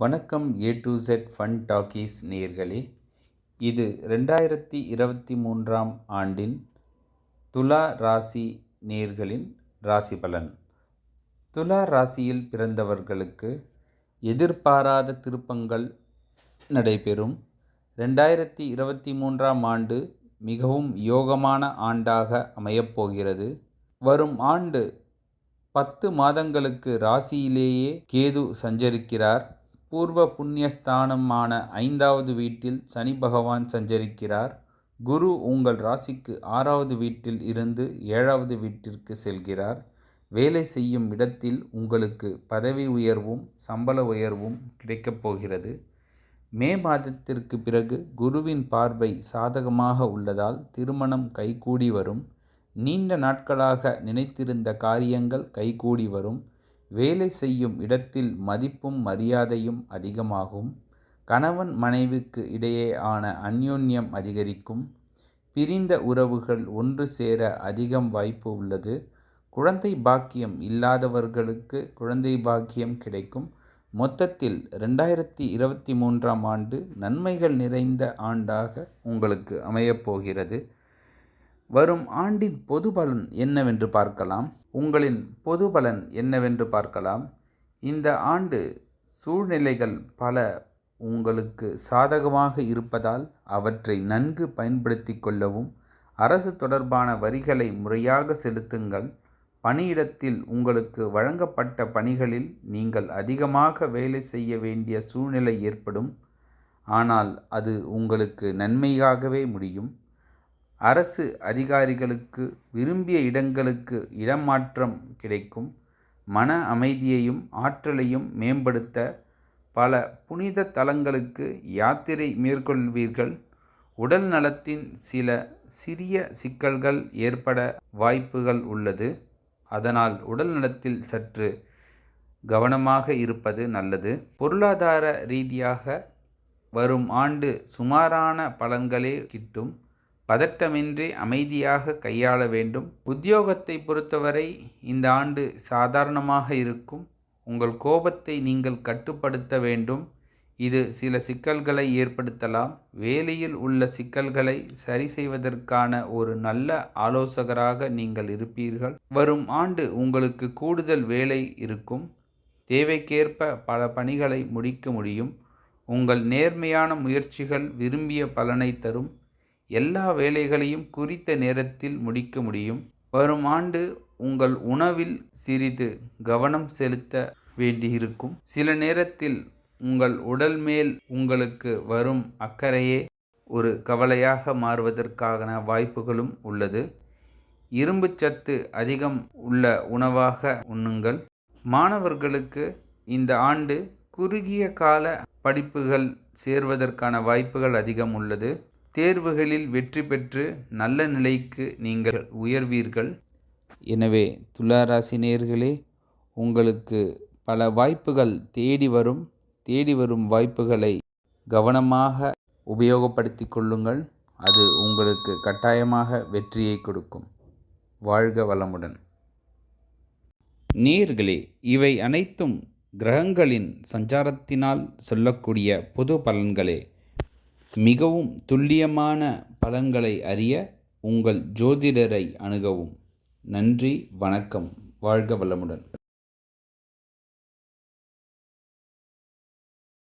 வணக்கம் A to set fun talkies நேர்களே இது ரெண்டாயிரத்தி இருபத்தி மூன்றாம் ஆண்டின் துலா ராசி நேர்களின் ராசி பலன். துலா ராசியில் பிறந்தவர்களுக்கு எதிர்பாராத திருப்பங்கள் நடைபெறும். ரெண்டாயிரத்தி இருபத்தி மூன்றாம் ஆண்டு மிகவும் யோகமான ஆண்டாக அமையப்போகிறது வரும் ஆண்டு பத்து மாதங்களுக்கு ராசியிலேயே கேது சஞ்சரிக்கிறார். பூர்வ புண்ணியஸ்தானமான ஐந்தாவது வீட்டில் சனி பகவான் சஞ்சரிக்கிறார். குரு உங்கள் ராசிக்கு ஆறாவது வீட்டில் இருந்து ஏழாவது வீட்டிற்கு செல்கிறார். வேலை செய்யும் இடத்தில் உங்களுக்கு பதவி உயர்வும் சம்பள உயர்வும் கிடைக்கப் போகிறது. மே மாதத்திற்கு பிறகு குருவின் பார்வை சாதகமாக உள்ளதால் திருமணம் கைகூடி வரும். நீண்ட நாட்களாக நினைத்திருந்த காரியங்கள் கைகூடி வரும். வேலை செய்யும் இடத்தில் மதிப்பும் மரியாதையும் அதிகமாகும். கணவன் மனைவிக்கு இடையே ஆன அந்யோன்யம் அதிகரிக்கும். பிரிந்த உறவுகள் ஒன்று சேர அதிகம் வாய்ப்பு உள்ளது. குழந்தை பாக்கியம் இல்லாதவர்களுக்கு குழந்தை பாக்கியம் கிடைக்கும். மொத்தத்தில் ரெண்டாயிரத்தி இருபத்தி மூன்றாம் ஆண்டு நன்மைகள் நிறைந்த ஆண்டாக உங்களுக்கு அமையப்போகிறது வரும் ஆண்டின் பொது பலன் என்னவென்று பார்க்கலாம். உங்களின் பொது பலன் என்னவென்று பார்க்கலாம். இந்த ஆண்டு சூழ்நிலைகள் பல உங்களுக்கு சாதகமாக இருப்பதால் அவற்றை நன்கு பயன்படுத்தி கொள்ளவும் அரசு தொடர்பான வரிகளை முறையாக செலுத்துங்கள். பணியிடத்தில் உங்களுக்கு வழங்கப்பட்ட பணிகளில் நீங்கள் அதிகமாக வேலை செய்ய வேண்டிய சூழ்நிலை ஏற்படும். ஆனால் அது உங்களுக்கு நன்மையாகவே முடியும். அரசு அதிகாரிகளுக்கு விரும்பிய இடங்களுக்கு இடமாற்றம் கிடைக்கும். மன அமைதியையும் ஆற்றலையும் மேம்படுத்த பல புனித தலங்களுக்கு யாத்திரை மேற்கொள்வீர்கள். உடல் நலத்தின் சில சிறிய சிக்கல்கள் ஏற்பட வாய்ப்புகள் உள்ளது. அதனால் உடல் நலத்தில் சற்று கவனமாக இருப்பது நல்லது. பொருளாதார ரீதியாக வரும் ஆண்டு சுமாரான பலன்களே கிட்டும். பதட்டமின்றி அமைதியாக கையாள வேண்டும். உத்தியோகத்தை பொறுத்தவரை இந்த ஆண்டு சாதாரணமாக இருக்கும். உங்கள் கோபத்தை நீங்கள் கட்டுப்படுத்த வேண்டும். இது சில சிக்கல்களை ஏற்படுத்தலாம். வேலையில் உள்ள சிக்கல்களை சரி செய்வதற்கான ஒரு நல்ல ஆலோசகராக நீங்கள் இருப்பீர்கள். வரும் ஆண்டு உங்களுக்கு கூடுதல் வேலை இருக்கும். தேவைக்கேற்ப பல பணிகளை முடிக்க முடியும். உங்கள் நேர்மையான முயற்சிகள் விரும்பிய பலனை தரும். எல்லா வேலைகளையும் குறித்த நேரத்தில் முடிக்க முடியும். வரும் ஆண்டு உங்கள் உணவில் சிறிது கவனம் செலுத்த வேண்டியிருக்கும். சில நேரத்தில் உங்கள் உடல் மேல் உங்களுக்கு வரும் அக்கறையே ஒரு கவலையாக மாறுவதற்கான வாய்ப்புகளும் உள்ளது. இரும்பு சத்து அதிகம் உள்ள உணவாக உண்ணுங்கள். மாணவர்களுக்கு இந்த ஆண்டு குறுகிய கால படிப்புகள் சேர்வதற்கான வாய்ப்புகள் அதிகம் உள்ளது. தேர்வுகளில் வெற்றி பெற்று நல்ல நிலைக்கு நீங்கள் உயர்வீர்கள். எனவே துளாராசி நேர்களே உங்களுக்கு பல வாய்ப்புகள் தேடி வரும். தேடி வரும் வாய்ப்புகளை கவனமாக உபயோகப்படுத்தி கொள்ளுங்கள். அது உங்களுக்கு கட்டாயமாக வெற்றியை கொடுக்கும். வாழ்க வளமுடன். நீர்களே இவை அனைத்தும் கிரகங்களின் சஞ்சாரத்தினால் சொல்லக்கூடிய பொது பலன்களே. மிகவும் துல்லியமான பலன்களை அறிய உங்கள் ஜோதிடரை அணுகவும். நன்றி வணக்கம். வாழ்க வளமுடன்.